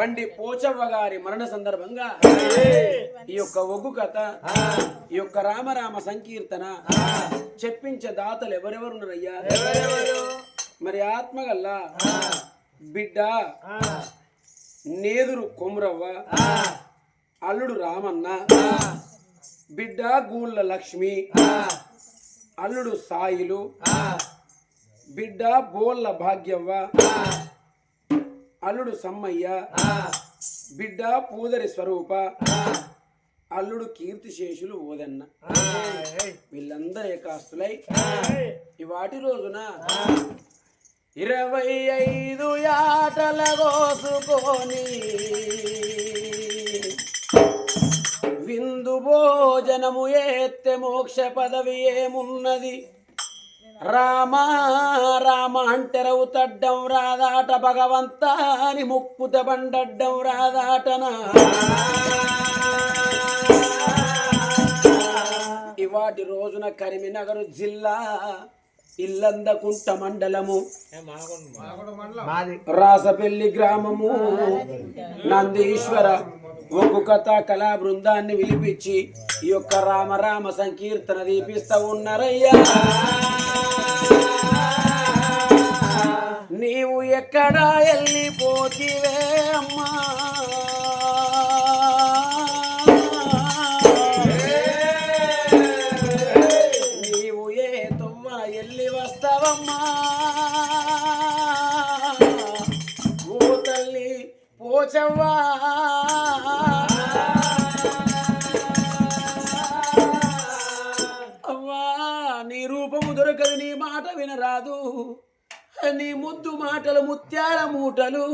బండి పోచవ్వ గారి మరణ సందర్భంగా ఈ యొక్క ఒగ్గు కథ ఈ యొక్క రామరామ సంకీర్తన చెప్పించే దాతలు ఎవరెవరున్నారయ్యా మరి ఆత్మగల్లా బిడ్డ నేదురు కొమురవ్వ అల్లుడు రామన్న బిడ్డ గూళ్ళ లక్ష్మి అల్లుడు సాయిలు బిడ్డ బోళ్ళ భాగ్యవ్వ అల్లుడు సమ్మయ్య. బిడ్డ పూదరి స్వరూప. అల్లుడు కీర్తిశేషులు ఓదన్న. వీళ్ళందరూ ఏకాస్తులై. ఈ వాటి రోజున ఇరవై ఐదు యాటల కోసుకొని విందు భోజనము ఎత్తే మోక్ష పదవి ఏమున్నది? రామ రామ అంటెరవు తడ్డం రాదాట భగవంత అని ముక్కుత బండడ్డం రాదాటనా ఇవాటి రోజున కరీంనగర్ జిల్లా ఇల్లందకుంట మండలము. రాసపెల్లి రాసపల్లి గ్రామము. నందీశ్వర ఒక్కు కథ కళా బృందాన్ని విలిపించి ఈ యొక్క రామ రామ సంకీర్తన దీపిస్తా ఉన్నారయ్యా. నీవు ఎక్కడా వెళ్ళిపోతివే అమ్మా. నీవు ఏ తుమ్మ ఎల్లి వస్తావమ్మా. ఓ తల్లి పోచవ్వా. అవ్వా నీ రూపము దొరకదు నీ మాట వినరాదు. నీ ముద్దు మాటలు ముత్యాల మూటలు.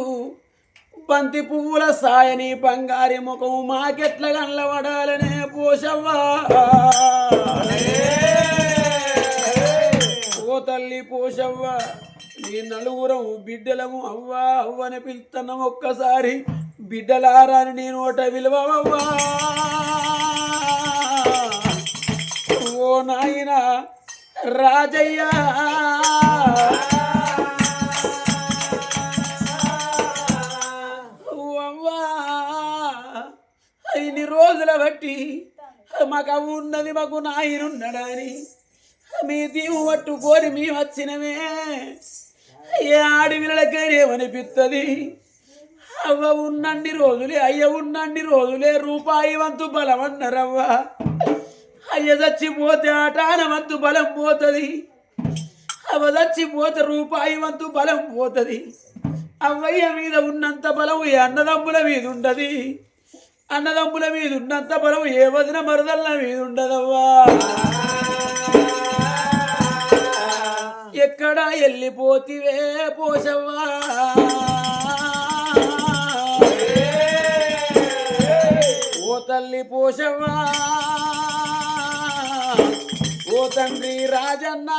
బంతి పువ్వుల సాయని బంగారి ముఖం మాకెట్ల గండ్లవడాలనే పోషవ్వా? ఓ తల్లి పోషవ్వా నీ నలుగురం బిడ్డలము అవ్వా అవ్వని పిలుస్తున్నాం ఒక్కసారి బిడ్డలారాని నీ నోట విలువవ్వా ఓ నాయన రాజయ్య! ఉన్నది మాకు నాయనున్నాడని మీ దీవు పట్టుకొని మీ వచ్చినమే. ఏ ఆడవిలకేమనిపిస్తుంది అవ్వ ఉన్నన్ని రోజులే అయ్య ఉన్నన్ని రోజులే రూపాయి వంతు బలం అన్నారవ్వ. అయ్య చచ్చిపోతే ఆటాన వంతు బలం పోతుంది. అవ్వ చచ్చిపోతే రూపాయి వంతు బలం పోతుంది. అవ్వయ్య మీద ఉన్నంత బలం ఏ అన్నదమ్ముల మీద ఉండదు. అన్నదమ్ముల మీద ఉన్నంత బలం ఏ వదిన మరదల్ల మీద ఉండదవ్వా ఎక్కడ వెళ్ళిపోతివే పోసవ్వా? ఓ తల్లి పోసవ్వా? ఓ తండ్రి రాజన్న?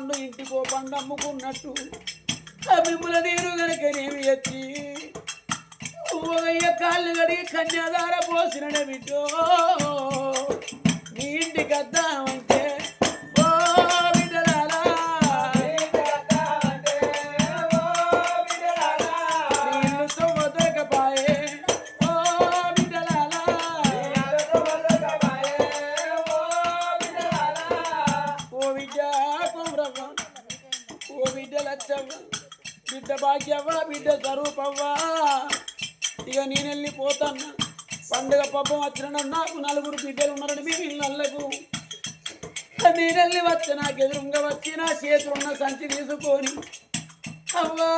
పండు ఇంటికో పండు అమ్ముకున్నట్టు. ఆ మిమ్మల గనక నీవి ఎత్తి ఓగయ్య కాళ్ళు గడిగి కన్యాదార పోసిన బిడ్డో నీ ఇంటికి వద్దామంటే నా చేతులు ఉన్న సంచి తీసుకొని అవ్వా!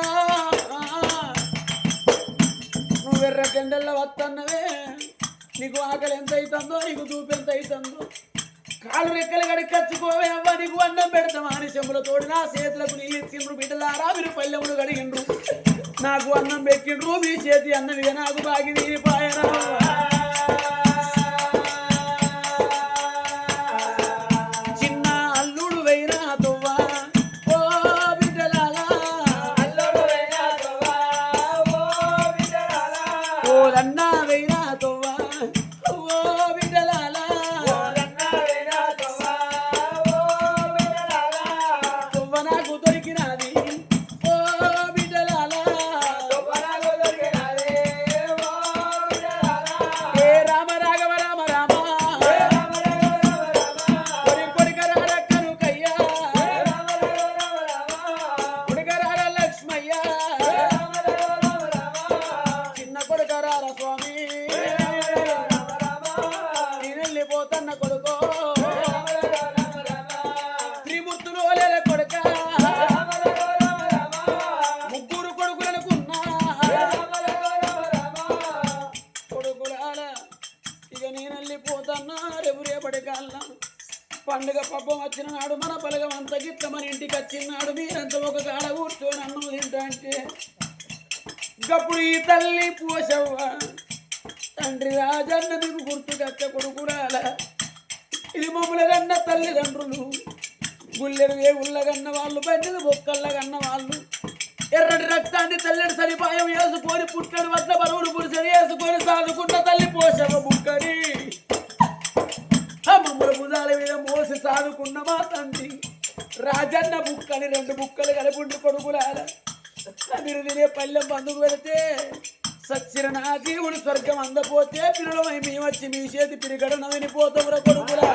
నువ్వు కెండల్లో జెండల్లో నీకు ఆకలి ఎంత అవుతుందో నీకు చూపు ఎంత అవుతుందో కాలు రెక్కలు గడి అవ్వ నీకు అన్నం పెడతాం అని చెంబులతోడు నా చేతులకు నీళ్ళు ఇచ్చిండ్రు బిడ్డలారా మీరు పల్లెములు కడిగిండ్రు. నాకు అన్నం పెట్టిండ్రు మీ చేతి అన్నం ఇక నాకు బాగి నీరు పాయరా. చిన్న స్వామి? కొడుకో. త్రిమూర్తులు లేల కొడుక? ముగ్గురు కొడుకులనుకున్నా? కొడుకులాల ఇక నేను రేపు రేపటి కాలం పండుగ పబ్బం వచ్చిన నాడు మన పలగం అంత గిట్ల మన ఇంటికి వచ్చినాడు మీరంతా ఒక కాడ కూర్చొని అన్నం తింటా అంటే గప్పుడు ఈ తల్లి పోసవ్వ తండ్రి రాజన్న మీకు గుర్తుకచ్చ కొడుకురాల. ఇది మమ్మల కన్న తల్లిదండ్రులు. గుల్లెడు వేగుళ్ళ కన్న వాళ్ళు పెద్దది బొక్కల్ల కన్న వాళ్ళు. ఎర్రటి రక్తాన్ని తెల్లటి సరిపాయం వేసుకొని పుట్టడు వద్ద బరువులు పురుషని వేసుకొని సాదుకున్న తల్లి పోషవ బుక్కని ఆ మమ్మల భుజాల మీద మోసి సాదుకున్న మా తండ్రి రాజన్న బుక్కని రెండు బుక్కలు కలిపి కొడుకులాల మీరు తినే పల్లెం బంధుకు పెడితే సచ్చిన నా జీవుడు స్వర్గం అందపోతే పిల్లలమై మీ వచ్చి మీ చేతి పిరిగడ నవినిపోతాం కొడుకులా.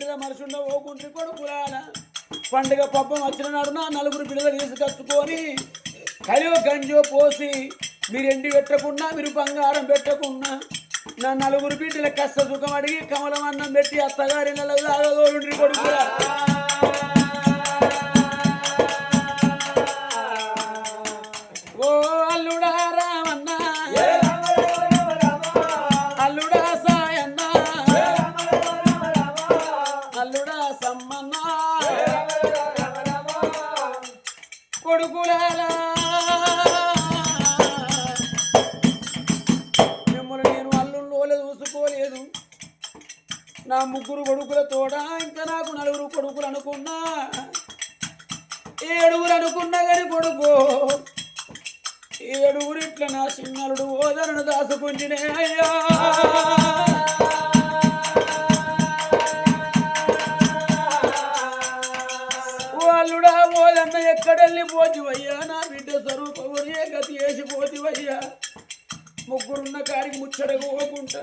బిడ్డల మనుషుండ ఓకుండ్రి కొడుకులాల పండుగ పబ్బం వచ్చిన నాడున నలుగురు బిడ్డలు తీసుకొచ్చుకొని కలియో గంజో పోసి మీరు ఎండి పెట్టకుండా మీరు బంగారం పెట్టకుండా నా నలుగురు బిడ్డల కష్ట సుఖం అడిగి కమలం అన్నం పెట్టి అత్తగారి నెలకు కొడుకురా నా ముగ్గురు కొడుకుల తోడ ఇంకా నాకు నలుగురు కొడుకులు అనుకున్నా. ఏడుగురు అనుకున్నా కానీ కొడుకు. ఏడుగురు ఇట్లా నా చిన్నలుడు ఓదరను దాసుకుంటునే అయ్యా. వాళ్ళుడా ఓదన్న ఎక్కడెళ్ళి పోతివయ్యా? నా బిడ్డ స్వరూపం గతి వేసి పోతివయ్యా. ముగ్గురున్న కాడికి ముచ్చటకు పోకుంటా.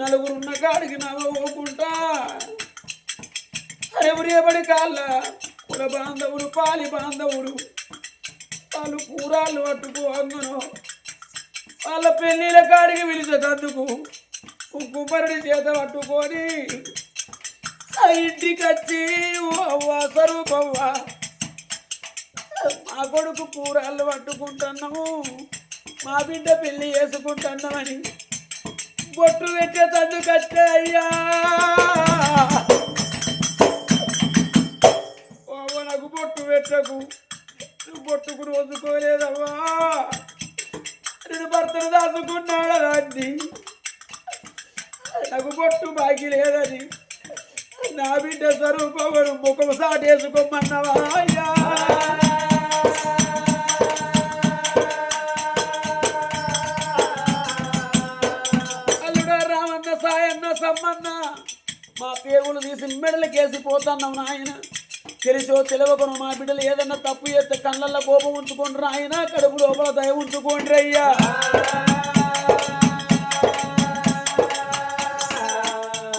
నలుగురున్న కాడికి నవ్వకుండా పోకుంటా. అరెవరేబడి కాళ్ళ? కుల బాంధవులు పాలి బాంధవులు వాళ్ళు కూరాళ్ళు పట్టుకో అంగను వాళ్ళ పెళ్ళిళ్ళ కాడికి పిలిచేటందుకు కుంకుమరుడి చేత పట్టుకొని ఆ ఇంటికి వచ్చి ఓ అవ్వ మా కొడుకు కూరాళ్ళు పట్టుకుంటున్నాము మా బిడ్డ పెళ్ళి చేసుకుంటున్నామని బొట్టు పెట్టే తందు వచ్చే అయ్యా. నాకు బొట్టు పెట్టకు. నువ్వు బొట్టుకు రోజుకోలేదవ్వా. నేను భర్తను దాచుకున్నాడు దాన్ని నాకు బొట్టు బాగి లేదని నా బిడ్డ స్వరూపం ముఖం సాటేసుకోమన్నావా అయ్యా? తీసి మెడలకేసి పోతున్నావు నాయన. తెలిసో తెలియకను మా బిడ్డలు ఏదన్నా తప్పు చేస్తే కళ్ళల్లో కోపం ఉంచుకోండి ఆయన కడుపు లోపల దయ ఉంచుకోండి అయ్యా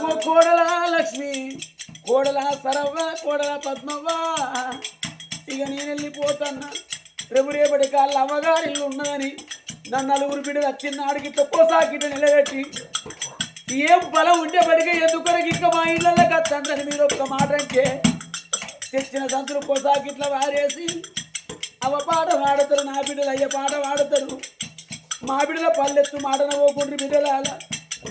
ఓ కోడల లక్ష్మి కోడల సరవ్వ కోడల పద్మవ్వ. ఇక నేను వెళ్ళిపోతాన్నా. రేపు రేపటి కాళ్ళ అవ్వగారి ఇల్లు ఉన్నదని నన్ను నలుగురు బిడ్డలు వచ్చిన ఆడికి తక్కువ సాకిట నిలబెట్టి ఏం బలం ఉండేపటికే ఎందుకొరకు ఇంకా మా ఇళ్ళల్లో కత్తందని మీరు ఒక్క మాట అంటే? తెచ్చిన సంతులు కొసాకిట్ల వారేసి అవ పాట పాడతారు నా బిడ్డలు అయ్యే పాట పాడతారు. మా బిడ్డల పల్లెత్తు మాటన పోకుండ్రి బిడ్డల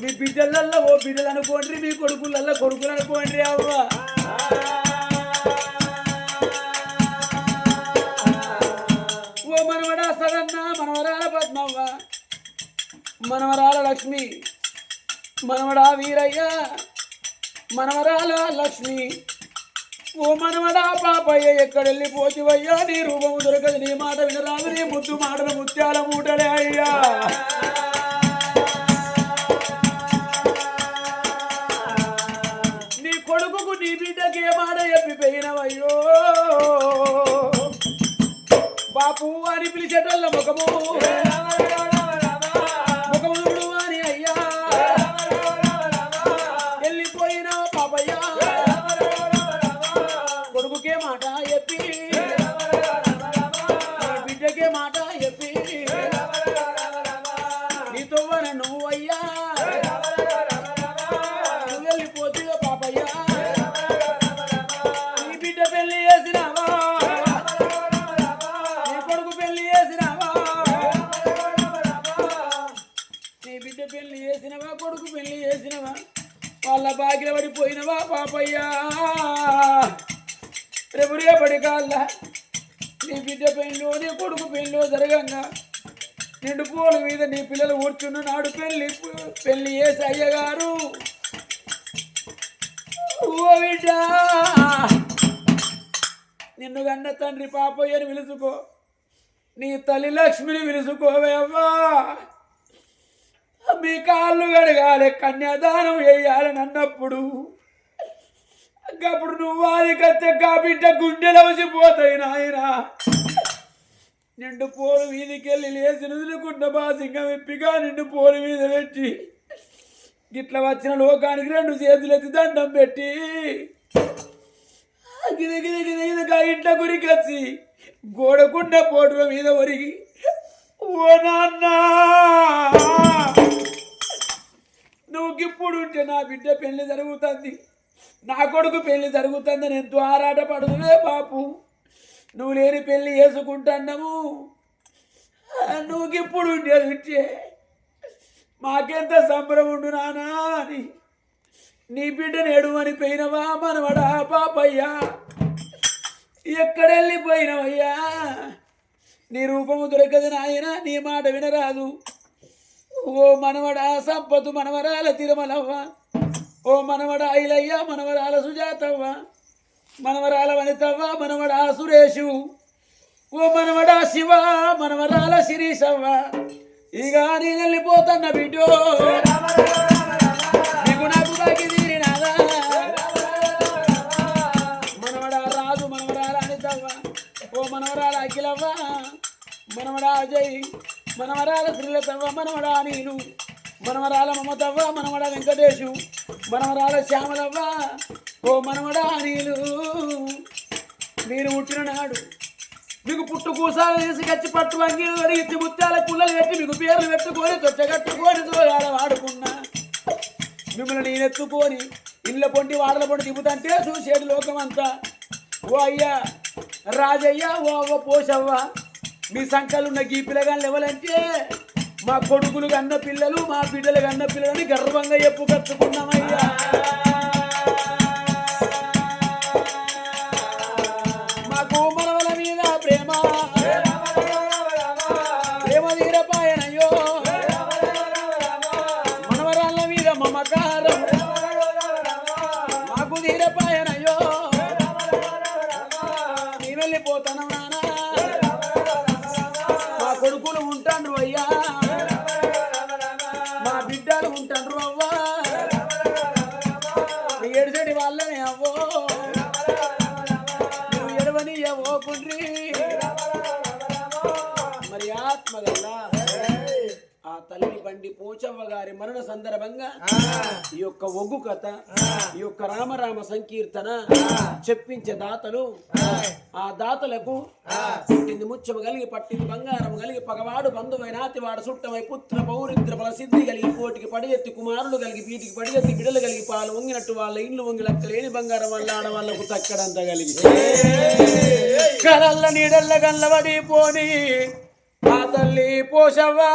మీ బిడ్డలల్లో ఓ బిడ్డలు అనుకోండి మీ కొడుకులల్లో కొడుకులు అనుకోండి అవ్వ. ఓ మనవడా సదన్న మనవరాల పద్మవ్వ. మనవరాల లక్ష్మి. మనవడా వీరయ్య మనవరాల లక్ష్మి. ఓ మనవడా పాపయ్య ఎక్కడెళ్ళి పోతివయ్యా? నీ రూపము దొరకదు నీ మాట వినరాదు నీ ముద్దు మాటలు ముత్యాల మూటలే అయ్యా. నీ కొడుకుకు నీ బిడ్డకి ఏ మాట చెప్పిపోయినవయ్యో. బాపు అని పిలిచేటోళ్ళ ముఖము. పడిపోయినవా పాపయ్యా. రేపు రేపటి నీ బిడ్డ పెళ్ళో నీ కొడుకు పెళ్ళో జరగంగా. నిండు పూల మీద నీ పిల్లలు కూర్చున్న నాడు పెళ్ళి పెళ్ళి చేసి అయ్యగారు. ఓ బిడ్డ. నిన్ను కన్న తండ్రి పాపయ్యని పిలుచుకో. నీ తల్లి లక్ష్మిని పిలుచుకోవే అవ్వా. మీ కాళ్ళు కడగాలి కన్యాదానం వేయాలని అన్నప్పుడు అప్పుడు నువ్వు అది కత్తే కా బిడ్డ గుండెలు వచ్చిపోతాయి నాయన. నిండు పోలు వీధికెళ్ళి లేచి నుదులుకున్న బాసింగం ఎప్పిగా నిండు పోలు మీద పెట్టి గిట్ల వచ్చిన లోకానికి రెండు చేతులెత్తి దండం పెట్టి గిద గిద గురికొచ్చి గోడకుండ పోటుల మీద ఒరిగి ఓ నాన్న! నువ్వు ఇప్పుడు ఉంటే నా బిడ్డ పెళ్ళి జరుగుతుంది. నా కొడుకు పెళ్ళి జరుగుతుందని ఎంతో ఆరాట పడుతునే బాపు. నువ్వు లేని పెళ్ళి చేసుకుంటున్నాము నువ్వు ఇప్పుడు ఉండేది ఉంటే మాకెంత సంబరం ఉండు నానా అని. నీ బిడ్డ నేడు అని పోయినవా మనవడా పాపయ్యా ఎక్కడెళ్ళిపోయినవయ్యా నీ రూపము దొరకదు నాయన నీ మాట వినరాదు. ఓ మనవడా సంపతు మనవరాల తిరుమలవ్వ. ఓ మనవడ ఇలయ్య మనవరాల సుజాతవ్వ మనవరాల వనితవ్వ మనవడ సురేషు. ఓ మనవడ శివ మనవరాల శిరీషవ్వ. ఇక నేను వెళ్ళిపోతున్న బిడ్డో. నీకు నాకు బాకి తీరినాదా మనవడా రాజు మనవరాల అనితవ్వ. ఓ మనవరాల అఖిలవ్వ. మనవడా అజయ్ మనవరాల శ్రీలతవ్వ మనవడా నీలు మనవరాల మమతవ్వ మనమడ వెంకటేశు మనవరాల శ్యామలవ్వ ఓ మనవడా నీలు మీరు పుట్టిన నాడు మీకు పుట్టు కూసాలు తీసి గచ్చి పట్టు వంగిలు అడిగి ముత్యాల పుల్లలు పెట్టి మీకు పేర్లు పెట్టుకొని తొచ్చగట్టుకొని తోయాల వాడుకున్నా. మిమ్మల్ని నేను ఎత్తుకొని ఇళ్ళ పొంటి వాడల పొండి దిగుతంటే చూసేడు లోకమంతా. ఓ అయ్యా రాజయ్య ఓ పోషవ్వ మీ సంకలున్న గీ పిల్లగాళ్ళు ఎవరంటే మా కొడుకులు కన్న పిల్లలు మా బిడ్డలు కన్న పిల్లలని గర్వంగా ఎప్పు కట్టుకున్నామయ్యా. మా కోమల మీద ప్రేమ. ఆ తల్లి బండి పోచవ్వ గారి మరణ సందర్భంగా ఈ యొక్క ఒగ్గు కథ ఈ యొక్క రామరామ సంకీర్తన చెప్పించే దాతలు ఆ. దాతలకు పుట్టింది ముచ్చము కలిగి పట్టింది బంగారం కలిగి పగవాడు బంధువైన నాతివాడు సుట్టమై పుత్ర పౌరిత్ర బల సిద్ధి కలిగి కోటికి పడియెత్తి కుమారులు కలిగి పీటికి పడియెత్తి బిడలు కలిగి పాలు వంగినట్టు వాళ్ళ ఇండ్లు వంగి లెక్కలేని బంగారం వల్ల ఆడవాళ్ళకు తక్కడంత కలిగి. కరల్ల నీడల్ల గల్లబడి పోని ఆ తల్లి పోషవా